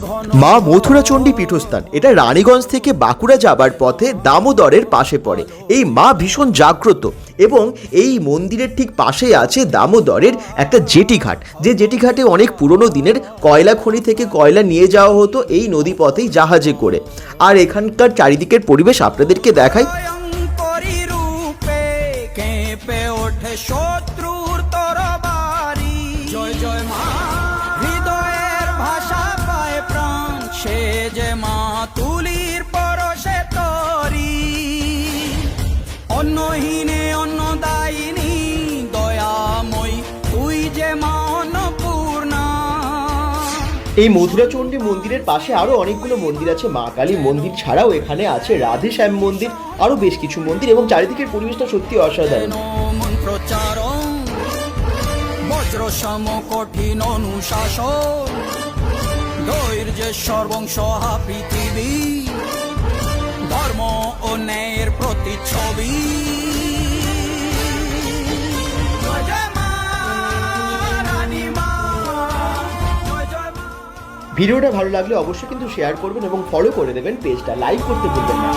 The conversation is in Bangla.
মা মথুরা মথুরাচণ্ডী পীঠস্থান। এটা রানীগঞ্জ থেকে বাঁকুড়া যাবার পথে দামোদরের পাশে পড়ে। এই মা ভীষণ জাগ্রত এবং এই মন্দিরের ঠিক পাশে আছে দামোদরের একটা জেটি ঘাট যে জেটি ঘাটে অনেক পুরনো দিনের কয়লা খনি থেকে কয়লা নিয়ে যাওয়া হতো এই নদী পথেই জাহাজে করে। আর এখানকার চারিদিকের পরিবেশ আপনাদেরকে ওঠে শত্রুর যে মা তুলির পরশে তরি। অন্নহীনে অন্নদায়িনী দয়াময়ী তুই যে মা অন্নপূর্ণা। এই মথুরাচণ্ডী মন্দিরের পাশে আরও অনেকগুলো মন্দির আছে মা কালী মন্দির ছাড়াও এখানে আছে রাধে শ্যাম মন্দির আরও বেশ কিছু মন্দির এবং চারিদিকের পরিবেশটা সত্যি অসাধারণ। মন্ত্রচারণ বজ্র সম কঠিন অনুশাসন ধৈর্যের সর্বংসহা পৃথিবী, ধর্ম ও ন্যায়ের প্রতিচ্ছবি। ভিডিওটা ভালো লাগলে অবশ্যই কিন্তু শেয়ার করবেন এবং ফলো করে দেবেন পেজটা লাইক করতে ভুলবেন না